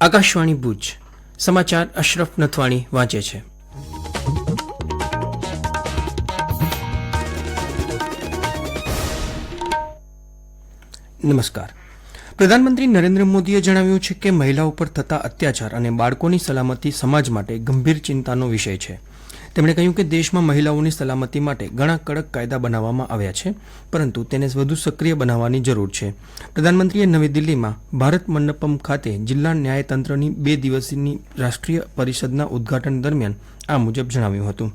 આકાશવાણી ભુજ. સમાચાર અશરફ નથવાણી વાંચે છે. નમસ્કાર. પ્રધાનમંત્રી નરેન્દ્ર મોદીએ જણાવ્યું છે કે મહિલાઓ ઉપર થતા અત્યાચાર અને બાળકોની સલામતી સમાજ માટે ગંભીર ચિંતાનો વિષય છે. તેમણે કહ્યું કે દેશમાં મહિલાઓની સલામતી માટે ઘણા કડક કાયદા બનાવવામાં આવ્યા છે, પરંતુ તેને વધુ સક્રિય બનાવવાની જરૂર છે. પ્રધાનમંત્રીએ નવી દિલ્હીમાં ભારત મંડપમ ખાતે જિલ્લા ન્યાયતંત્રની બે દિવસની રાષ્ટ્રીય પરિષદના ઉદ્ઘાટન દરમિયાન આ મુજબ જણાવ્યું હતું.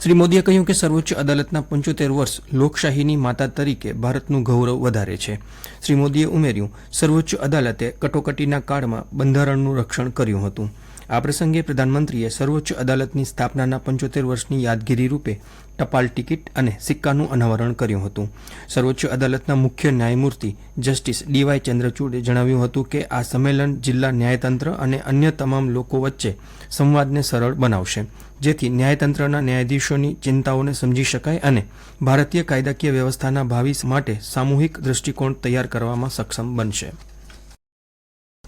શ્રી મોદીએ કહ્યું કે સર્વોચ્ચ અદાલતના પંચોતેર વર્ષ લોકશાહીની માતા તરીકે ભારતનું ગૌરવ વધારે છે. શ્રી મોદીએ ઉમેર્યું, સર્વોચ્ચ અદાલતે કટોકટીના કાળમાં બંધારણનું રક્ષણ કર્યું હતું. આ પ્રસંગે પ્રધાનમંત્રીએ સર્વોચ્ચ અદાલતની સ્થાપનાના પંચોતેર વર્ષની યાદગીરી રૂપે ટપાલ ટિકિટ અને સિક્કાનું અનાવરણ કર્યું હતું. સર્વોચ્ચ અદાલતના મુખ્ય ન્યાયમૂર્તિ જસ્ટિસ ડીવાય ચંદ્રચૂડે જણાવ્યું હતું કે આ સંમેલન જિલ્લા ન્યાયતંત્ર અને અન્ય તમામ લોકો વચ્ચે સંવાદને સરળ બનાવશે. જેથી ન્યાયતંત્રના ન્યાયાધીશોની ચિંતાઓને સમજી શકાય અને ભારતીય કાયદાકીય વ્યવસ્થાના ભાવિ માટે સામૂહિક દૃષ્ટિકોણ તૈયાર કરવામાં સક્ષમ બનશે.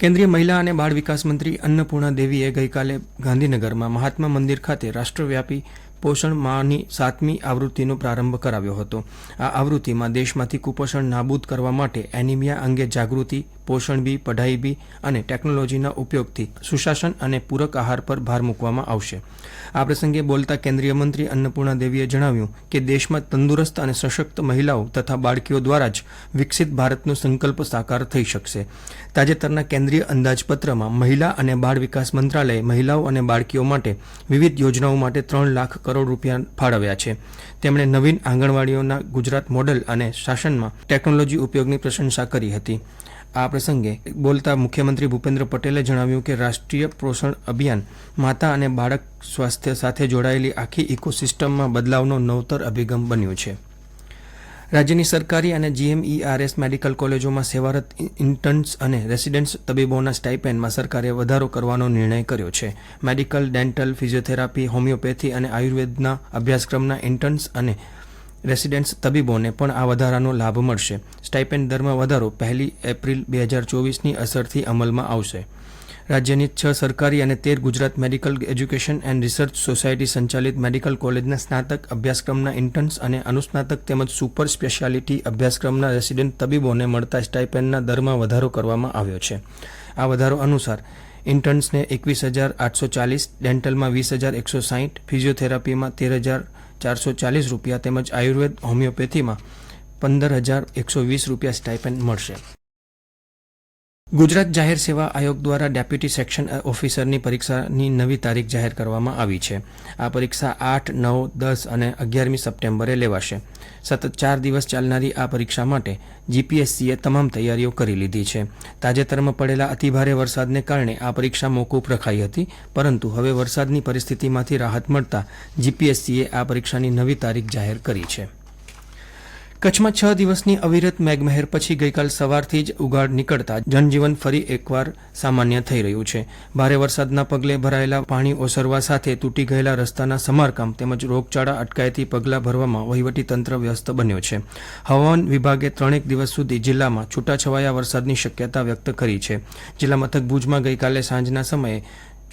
કેન્દ્રીય મહિલા અને બાળ વિકાસ મંત્રી અન્નપૂર્ણા દેવીએ ગઈકાલે ગાંધીનગરમાં મહાત્મા મંદિર ખાતે રાષ્ટ્રવ્યાપી પોષણ માહની સાતમી આવૃત્તિનો પ્રારંભ કરાવ્યો હતો. આ આવૃત્તિમાં દેશમાંથી કુપોષણ નાબૂદ કરવા માટે એનિમિયા અંગે જાગૃતિ પોષણ બી, પઢાઈ બી અને ટેકનોલોજીના ઉપયોગથી સુશાસન અને પૂરક આહાર પર ભાર મૂકવામાં આવશે. આ પ્રસંગે બોલતા કેન્દ્રીય મંત્રી અન્નપૂર્ણા દેવીએ જણાવ્યું કે દેશમાં તંદુરસ્ત અને સશક્ત મહિલાઓ તથા બાળકીઓ દ્વારા જ વિકસિત ભારતનો સંકલ્પ સાકાર થઈ શકશે. તાજેતરના કેન્દ્રીય અંદાજપત્રમાં મહિલા અને બાળ વિકાસ મંત્રાલયે મહિલાઓ અને બાળકીઓ માટે વિવિધ યોજનાઓ માટે ત્રણ લાખ કરોડ રૂપિયા ફાળવ્યા છે. તેમણે નવીન આંગણવાડીઓના ગુજરાત મોડલ અને શાસનમાં ટેકનોલોજી ઉપયોગની પ્રશંસા કરી હતી. આ પ્રસંગે બોલતા મુખ્યમંત્રી ભૂપેન્દ્ર પટેલે જણાવ્યું કે રાષ્ટ્રીય પોષણ અભિયાન માતા અને બાળક સ્વાસ્થ્ય સાથે જોડાયેલી આખી ઇકોસિસ્ટમમાં બદલાવનો નવતર અભિગમ બન્યો છે. રાજ્યની સરકારી અને જીએમઈઆરએસ મેડિકલ કોલેજોમાં સેવારત ઇન્ટર્ન્સ અને રેસિડેન્ટ્સ તબીબોના સ્ટાઇપેન્ડમાં સરકારે વધારો કરવાનો નિર્ણય કર્યો છે. મેડિકલ, ડેન્ટલ, ફિઝિયોથેરાપી, હોમિયોપેથી અને આયુર્વેદના અભ્યાસક્રમના ઇન્ટર્ન્સ અને રેસિડેન્ટ્સ તબીબોને પણ આ વધારાનો લાભ મળશે. સ્ટાઇપેન્ડ દરમાં વધારો પહેલી એપ્રિલ બે હજાર ચોવીસની અસરથી અમલમાં આવશે. રાજ્યની છ સરકારી અને તેર Gujarat medical education and research society સંચાલિત મેડિકલ કોલેજના સ્નાતક અભ્યાસક્રમના ઇન્ટર્ન્સ અને અનુસ્નાતક તેમજ સુપર સ્પેશિયાલિટી અભ્યાસક્રમના રેસિડેન્ટ તબીબોને મળતા સ્ટાઇપેન્ડના દરમાં વધારો કરવામાં આવ્યો છે. આ વધારો અનુસાર, ઇન્ટર્ન્સને એકવીસ હજાર આઠસો ચાલીસ, ડેન્ટલમાં વીસ હજાર એકસો સાહીઠ, ફિઝિયોથેરાપીમાં તેર હજાર ચારસો ચાલીસ રૂપિયા તેમજ આયુર્વેદ હોમિયોપેથીમાં પંદર હજાર એકસો વીસ રૂપિયા સ્ટાઇપેન્ડ મળશે. ગુજરાત જાહેર સેવા આયોગ દ્વારા ડેપ્યુટી સેક્શન ઓફિસરની પરીક્ષાની નવી તારીખ જાહેર કરવામાં આવી છે. આ પરીક્ષા આઠ, નવ, દસ અને અગિયારમી સપ્ટેમ્બરે લેવાશે. સતત ચાર દિવસ ચાલનારી આ પરીક્ષા માટે જીપીએસસીએ તમામ તૈયારીઓ કરી લીધી છે. તાજેતરમાં પડેલા અતિભારે વરસાદને કારણે આ પરીક્ષા મોકૂફ રખાઈ હતી, પરંતુ હવે વરસાદની પરિસ્થિતિમાંથી રાહત મળતા જીપીએસસીએ આ પરીક્ષાની નવી તારીખ જાહેર કરી છે. કચ્છમાં છ દિવસની અવિરત મેઘમહેર પછી ગઈકાલ સવારથી જ ઉગાડ નીકળતા જનજીવન ફરી એકવાર સામાન્ય થઈ રહ્યું છે. ભારે વરસાદના પગલે ભરાયેલા પાણી ઓસરવા સાથે તૂટી ગયેલા રસ્તાના સમારકામ તેમજ રોગચાળા અટકાયતી પગલાં ભરવામાં વહીવટીતંત્ર વ્યસ્ત બન્યો છે. હવામાન વિભાગે ત્રણેક દિવસ સુધી જિલ્લામાં છૂટાછવાયા વરસાદની શક્યતા વ્યક્ત કરી છે. જિલ્લા મથક ભુજમાં ગઈકાલે સાંજના સમયે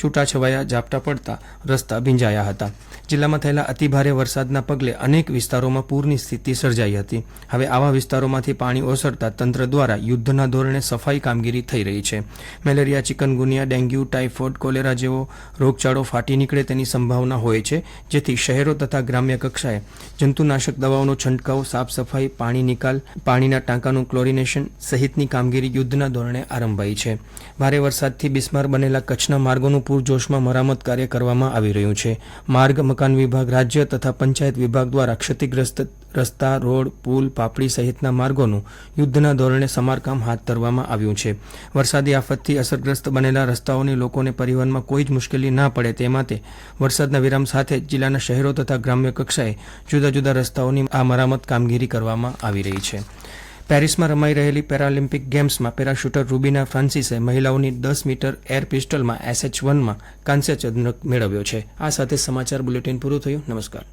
છૂટાછવાયા ઝાપટા પડતા રસ્તા ભીંજાયા હતા. જિલ્લામાં થયેલા અતિભારે વરસાદના પગલે અનેક વિસ્તારોમાં પૂરની સ્થિતિ સર્જાઈ હતી. હવે આવા વિસ્તારોમાંથી પાણી ઓસરતા તંત્ર દ્વારા યુદ્ધના ધોરણે સફાઈ કામગીરી થઈ રહી છે. Malaria, chikungunya, dengue, typhoid, cholera જેવો રોગચાળો ફાટી નીકળે તેની સંભાવના હોય છે, જેથી શહેરો તથા ગ્રામ્ય કક્ષાએ જંતુનાશક દવાઓનો છંટકાવ સાફ સફાઈ પાણી નિકાલ, પાણીના ટાંકાનું ક્લોરિનેશન સહિતની કામગીરી યુદ્ધના ધોરણે આરંભાઈ છે. ભારે વરસાદથી બિસ્માર બનેલા કચ્છના માર્ગોનું પૂરજોશમાં મરામત કાર્ય કરવામાં આવી રહ્યું છે. માર્ગ, મકાન વિભાગ, રાજ્ય તથા પંચાયત વિભાગ દ્વારા ક્ષતિગ્રસ્ત રસ્તા, રોડ, પુલ, પાપડી સહિતના માર્ગોનું યુદ્ધના ધોરણે સમારકામ હાથ ધરવામાં આવ્યું છે. વરસાદી આફતથી અસરગ્રસ્ત બનેલા રસ્તાઓની લોકોને પરિવહનમાં કોઈ જ મુશ્કેલી ના પડે તે માટે વરસાદના વિરામ સાથે જિલ્લાના શહેરો તથા ગ્રામ્ય કક્ષાએ જુદા જુદા રસ્તાઓની આ મરામત કામગીરી કરવામાં આવી રહી છે. પેરિસમાં રમાઈ રહેલી પેરાલિમ્પિક ગેમ્સમાં પેરાશૂટર રૂબીના ફ્રાન્સિસે મહિલાઓની દસ મીટર એર પિસ્ટલમાં એસએચ વનમાં કાંસ્ય ચંદ્રક મેળવ્યો છે. આ સાથે સમાચાર બુલેટિન પૂરું થયું. નમસ્કાર.